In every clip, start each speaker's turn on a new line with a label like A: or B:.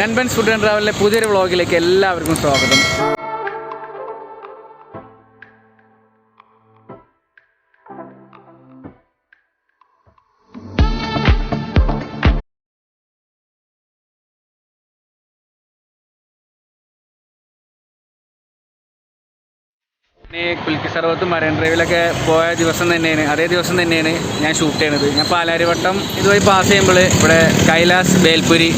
A: നൻബൻസ് food and ട്രാവലിലെ പുതിയൊരു വ്ളോഗിലേക്ക് എല്ലാവർക്കും സ്വാഗതം. കുൽക്കി സർവത്തും മരൻ ഡ്രൈവിലൊക്കെ പോയ ദിവസം തന്നെയാണ്. അതേ ദിവസം തന്നെയാണ് ഞാൻ ഷൂട്ട് ചെയ്യണത്. ഞാൻ പാലാരിവട്ടം ഇതുവഴി പാസ് ചെയ്യുമ്പോൾ ഇവിടെ കൈലാസ് ബേൽപുരി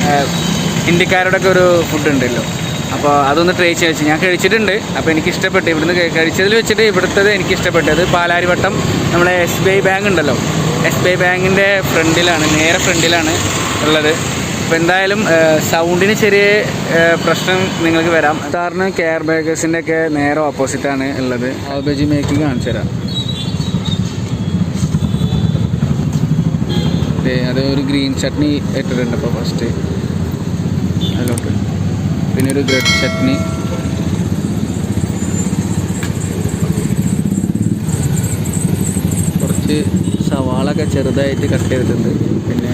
A: ഇന്ത്യക്കാരുടെ ഒക്കെ ഒരു ഫുഡ് ഉണ്ടല്ലോ. അപ്പോൾ അതൊന്ന് ട്രൈ ചെയ്ത് ഞാൻ കഴിച്ചിട്ടുണ്ട്. അപ്പോൾ എനിക്ക് ഇഷ്ടപ്പെട്ടു ഇവിടുന്ന് കഴി- കഴിച്ചതിൽ വെച്ചിട്ട് ഇവിടുത്തത് എനിക്ക് ഇഷ്ടപ്പെട്ടു അത് പാലാരിവട്ടം നമ്മളെ എസ് ബി ഐ ബാങ്ക് ഉണ്ടല്ലോ. എസ് ബി ഐ ബാങ്കിന്റെ ഫ്രണ്ടിലാണ് നേരെ ഫ്രണ്ടിലാണ് ഉള്ളത്. അപ്പോൾ എന്തായാലും സൗണ്ടിന് ചെറിയ പ്രശ്നം നിങ്ങൾക്ക് വരാം. സാറിന് കെയർ ബേക്കേഴ്സിന്റെ ഒക്കെ നേരെ ഓപ്പോസിറ്റാണ് ഉള്ളത്. ബജി മേക്കിംഗ് കാണിച്ചു തരാം. അത് ഒരു ഗ്രീൻ ചട്നി ഇട്ടിട്ടുണ്ട് അപ്പോൾ ഫസ്റ്റ് അതിലോട്ട് പിന്നെ ഒരു ബ്രെഡ് ചട്നി. കുറച്ച് സവാളൊക്കെ ചെറുതായിട്ട് കട്ട് ചെയ്തിട്ടുണ്ട്. പിന്നെ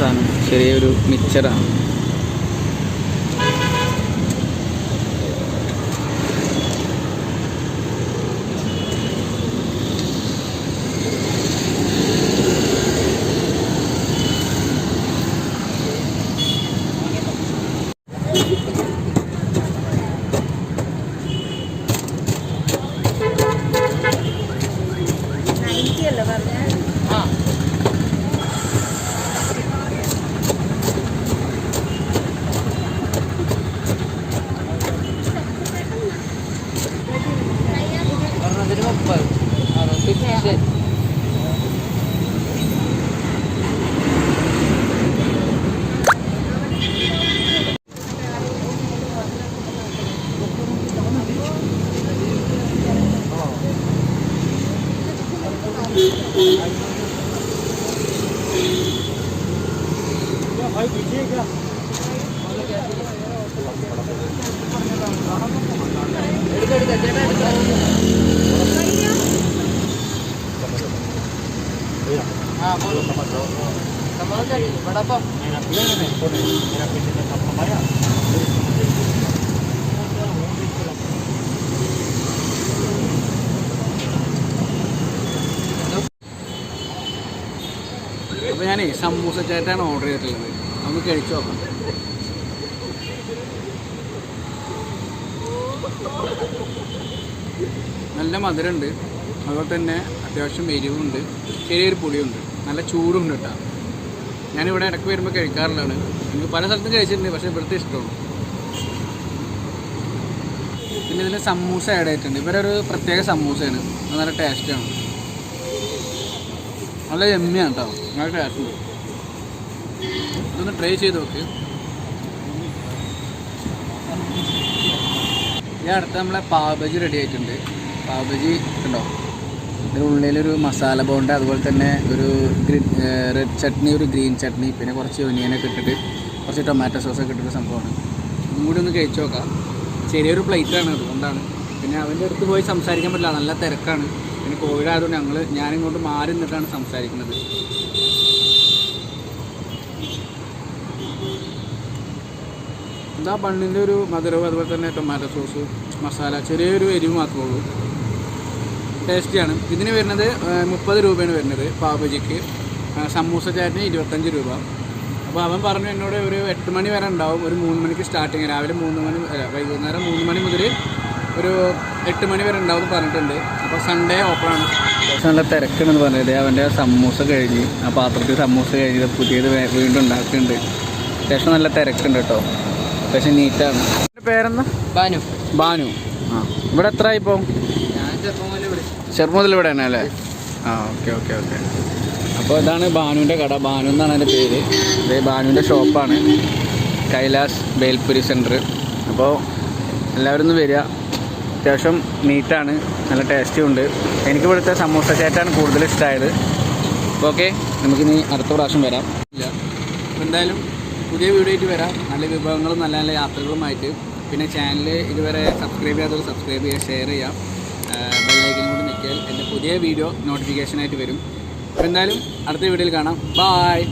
A: സാധനം ചെറിയൊരു മിക്സറാണ്
B: ぱりあの設置して。भाई दीजिए क्या जगह
A: അപ്പോൾ ഞാനേ സമൂസ ചേട്ടാണ് ഓർഡർ ചെയ്തിട്ടുള്ളത്. നമുക്ക് കഴിച്ചു നോക്കാം. നല്ല മധുരമുണ്ട്. അതുപോലെ തന്നെ അത്യാവശ്യം എരിവുണ്ട്. ചെറിയൊരു പുളിയുണ്ട്. നല്ല ചൂടുണ്ട് കേട്ടോ. ഞാനിവിടെ ഇടയ്ക്ക് വരുമ്പോൾ കഴിക്കാറുള്ളതാണ്. എനിക്ക് പല സ്ഥലത്തും കഴിച്ചിട്ടുണ്ട് പക്ഷേ ഇവിടുത്തെ ഇഷ്ടമാണ് പിന്നെ ഇതിൽ സമൂസ ആഡ് ആയിട്ടുണ്ട്. ഇവരൊരു പ്രത്യേക സമൂസയാണ്. നല്ല ടേസ്റ്റാണ് നല്ല എമ്മയാണ് കേട്ടോ നല്ല ടേസ്റ്റ് ഉണ്ട്. ഇതൊന്ന് ട്രൈ ചെയ്ത് നോക്ക്. ഈ അടുത്ത് നമ്മളെ പാവബജി റെഡി ആയിട്ടുണ്ട്. പാവബജി ഉണ്ടോ? ഇതിന്റെ ഉള്ളിലൊരു മസാല ബോണ്ട അതുപോലെ തന്നെ ഒരു റെഡ് ചട്നി ഒരു ഗ്രീൻ ചട്നി പിന്നെ കുറച്ച് ഒനിയനൊക്കെ ഇട്ടിട്ട് കുറച്ച് ടൊമാറ്റോ സോസൊക്കെ ഇട്ടിട്ട് സംഭവമാണ്. ഇതും കൂടി ഒന്ന് കഴിച്ചു നോക്കാം. ചെറിയൊരു പ്ലേറ്റാണ് അതുകൊണ്ടാണ്. പിന്നെ അവന്റെ അടുത്ത് പോയി സംസാരിക്കാൻ പറ്റില്ല നല്ല തിരക്കാണ്. പിന്നെ കോവിഡ് ആയതുകൊണ്ട് ഞങ്ങൾ ഞാനിങ്ങോട്ട് മാറി നിന്നിട്ടാണ് സംസാരിക്കുന്നത്. എന്താ ബണ്ണിന്റെ ഒരു മധുരവും അതുപോലെ തന്നെ ടൊമാറ്റോ സോസ് മസാല ചെറിയൊരു എരിവ് മാത്രമേ ഉള്ളൂ. ടേസ്റ്റിയാണ്. ഇതിന് വരുന്നത് മുപ്പത് രൂപയാണ് വരുന്നത് പാവജിക്ക് സമൂസ ചാറ്റിന് ഇരുപത്തഞ്ച് രൂപ. അപ്പോൾ അവൻ പറഞ്ഞു എന്നോട് ഒരു എട്ട് മണി വരെ ഉണ്ടാവും. ഒരു മൂന്ന് മണിക്ക് സ്റ്റാർട്ടിങ് രാവിലെ മൂന്ന് മണി അല്ല, വൈകുന്നേരം മൂന്ന് മണി മുതൽ ഒരു എട്ട് മണി വരെ ഉണ്ടാവും എന്ന് പറഞ്ഞിട്ടുണ്ട്. അപ്പോൾ സൺഡേ ഓപ്പൺ ഓപ്പണാണ് നല്ല തിരക്കുണ്ടെന്ന് പറഞ്ഞത് അവന്റെ സമൂസ കഴിഞ്ഞ് ആ പാത്രത്തിൽ സമൂസ കഴിഞ്ഞ് പുതിയത് വീണ്ടും ഉണ്ടാക്കുന്നുണ്ട്. അത്യാവശ്യം നല്ല തിരക്കുണ്ട് കേട്ടോ. അത്യാവശ്യം നീറ്റാണ് പേരെന്താ?
B: ബാനു.
A: ബാനു. ആ. ഇവിടെ എത്ര ഇപ്പോൾ ചെറുമുതൽ ഇവിടെ തന്നെ അല്ലേ? ആ ഓക്കെ ഓക്കെ ഓക്കെ അപ്പോൾ ഇതാണ് ബാനുവിന്റെ കട. ബാനു എന്നാണ് എന്റെ പേര്. ഇത് ബാനുവിന്റെ ഷോപ്പാണ്. കൈലാസ് ബേൽപുരി സെന്റർ അപ്പോൾ എല്ലാവരും ഒന്ന് വരിക. അത്യാവശ്യം നീറ്റാണ് നല്ല ടേസ്റ്റും ഉണ്ട്. എനിക്ക് ഇവിടുത്തെ സമൂസ ചേട്ടാണ് കൂടുതൽ ഇഷ്ടമായത് അപ്പോൾ ഓക്കെ നമുക്കിനി അടുത്ത പ്രാവശ്യം വരാം. ഇല്ല. എന്തായാലും പുതിയ വീഡിയോ ആയിട്ട് വരാം. നല്ല വിഭവങ്ങളും നല്ല നല്ല യാത്രകളുമായിട്ട്. പിന്നെ ചാനൽ ഇതുവരെ സബ്സ്ക്രൈബ് ചെയ്യാത്തവർ സബ്സ്ക്രൈബ് ചെയ്യുക ഷെയർ ചെയ്യാം ബെല്ലൈക്കനും കൂടി നിൽക്കിയാൽ എന്റെ പുതിയ വീഡിയോ നോട്ടിഫിക്കേഷനായിട്ട് വരും. അപ്പോൾ എന്തായാലും അടുത്ത വീഡിയോയിൽ കാണാം. ബായ്